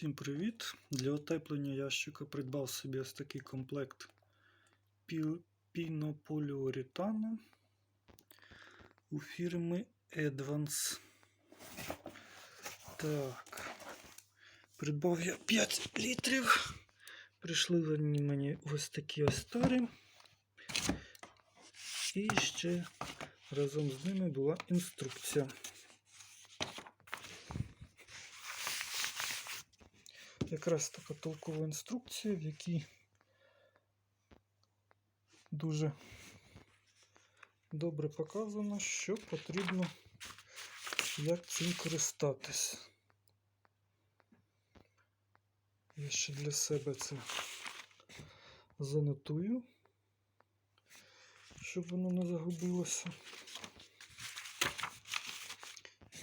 Всім привіт! Для утеплення ящика придбав собі ось такий комплект пі- пінополіуретану у фірми Advance. Так. Придбав я 5 літрів. Прийшли вони мені ось такі ось старі. І ще разом з ними була інструкція. Якраз така толкова інструкція, в якій дуже добре показано, що потрібно, як цим користатись. Я ще для себе це занотую, щоб воно не загубилося.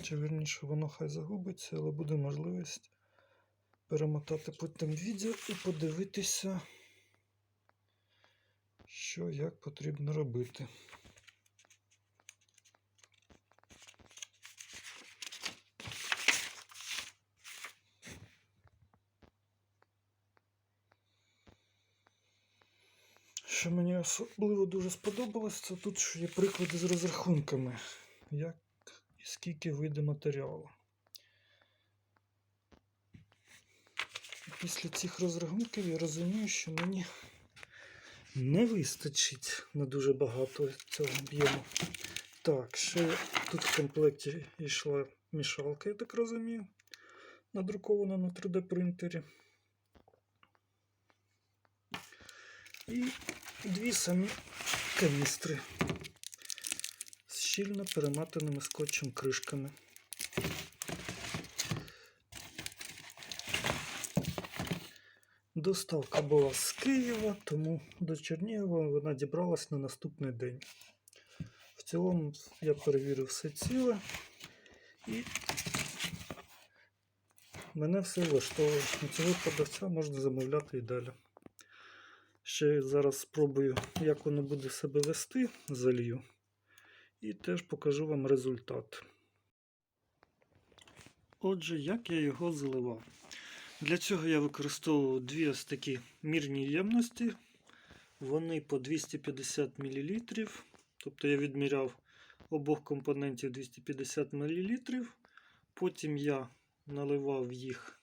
Чи верніше воно хай загубиться, але буде можливість перемотати потім відео і подивитися, що як потрібно робити. Що мені особливо дуже сподобалось, це тут що є приклади з розрахунками, як і скільки вийде матеріалу. Після цих розрахунків я розумію, що мені не вистачить на дуже багато цього об'єму. Так, ще тут в комплекті йшла мішалка, я так розумію, надрукована на 3D принтері. І дві самі каністри з щільно перематаними скотчем кришками. Доставка була з Києва, тому до Чернігова вона дібралась на наступний день. В цілому я перевірив все ціле і мене все влаштовує. На цього продавця можна замовляти і далі. Ще зараз спробую, як воно буде себе вести, залью. І теж покажу вам результат. Отже, як я його заливав. Для цього я використовував дві ось такі мірні ємності. Вони по 250 мл. Тобто я відміряв обох компонентів 250 мл. Потім я наливав їх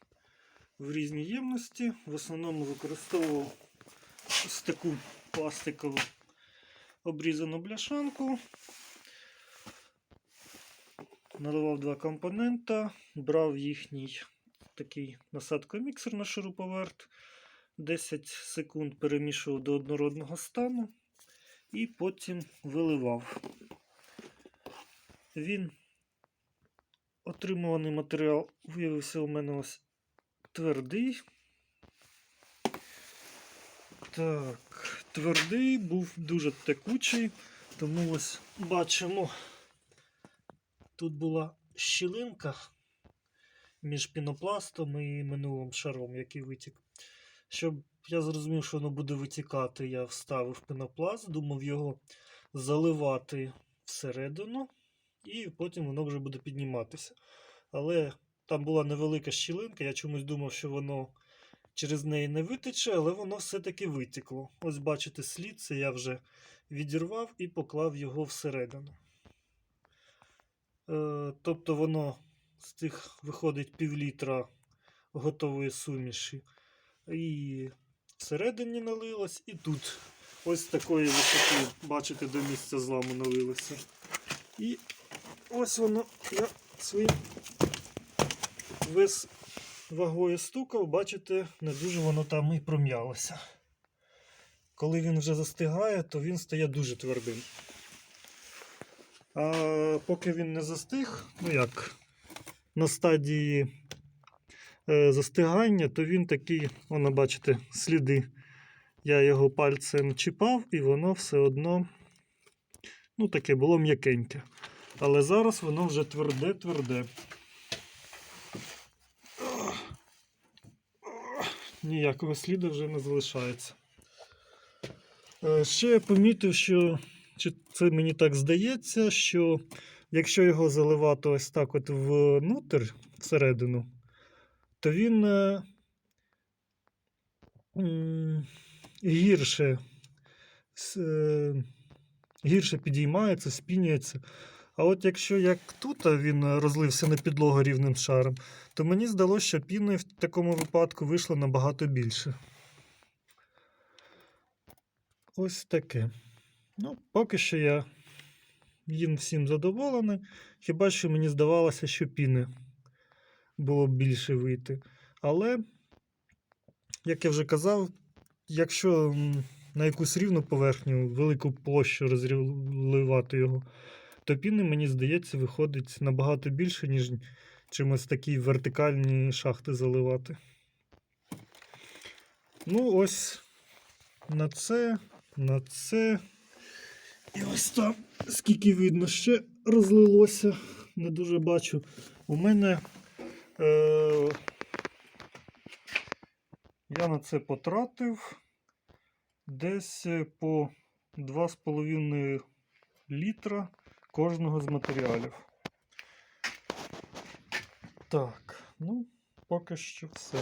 в різні ємності. В основному використовував ось таку пластикову обрізану бляшанку. Наливав два компонента, брав їхній такий насадкоміксер на шуруповерт. 10 секунд перемішував до однородного стану і потім виливав. Він отримуваний матеріал виявився у мене ось твердий. Так, твердий, був дуже текучий, тому ось бачимо, тут була щілинка між пінопластом і минулим шаром, який витік. Щоб я зрозумів, що воно буде витікати, я вставив пінопласт, думав його заливати всередину, і потім воно вже буде підніматися. Але там була невелика щілинка, я чомусь думав, що воно через неї не витече, але воно все-таки витекло. Ось бачите, слід, це я вже відірвав і поклав його всередину. Е, тобто воно з тих виходить півлітра готової суміші. І всередині налилось, і тут ось такої висоти, бачите, до місця зламу налилося. І ось воно я своїм вес вагою стукав, бачите, не дуже воно там і пром'ялося. Коли він вже застигає, то він стає дуже твердим. А поки він не застиг, ну як, на стадії е, застигання, то він такий, воно, бачите, сліди. Я його пальцем чіпав, і воно все одно ну, таке було м'якеньке. Але зараз воно вже тверде-тверде. Ніякого сліду вже не залишається. Е, Ще я помітив, що чи це мені так здається, що якщо його заливати ось так от внутрь, всередину, то він е, гірше, е, гірше підіймається, спінюється. А от якщо як тут він розлився на підлогу рівним шаром, то мені здалося, що піни в такому випадку вийшло набагато більше. Ось таке. Ну, поки що я їм всім задоволений. Хіба що мені здавалося, що піни було б більше вийти. Але, як я вже казав, якщо на якусь рівну поверхню, велику площу розливати його, то піни, мені здається, виходить набагато більше, ніж чимось такі вертикальні шахти заливати. Ну, ось на це, на це. І ось там, скільки видно, ще розлилося. Не дуже бачу. У мене. Е- я на це потратив десь е, по 2,5 літра кожного з матеріалів. Так, ну, поки що все.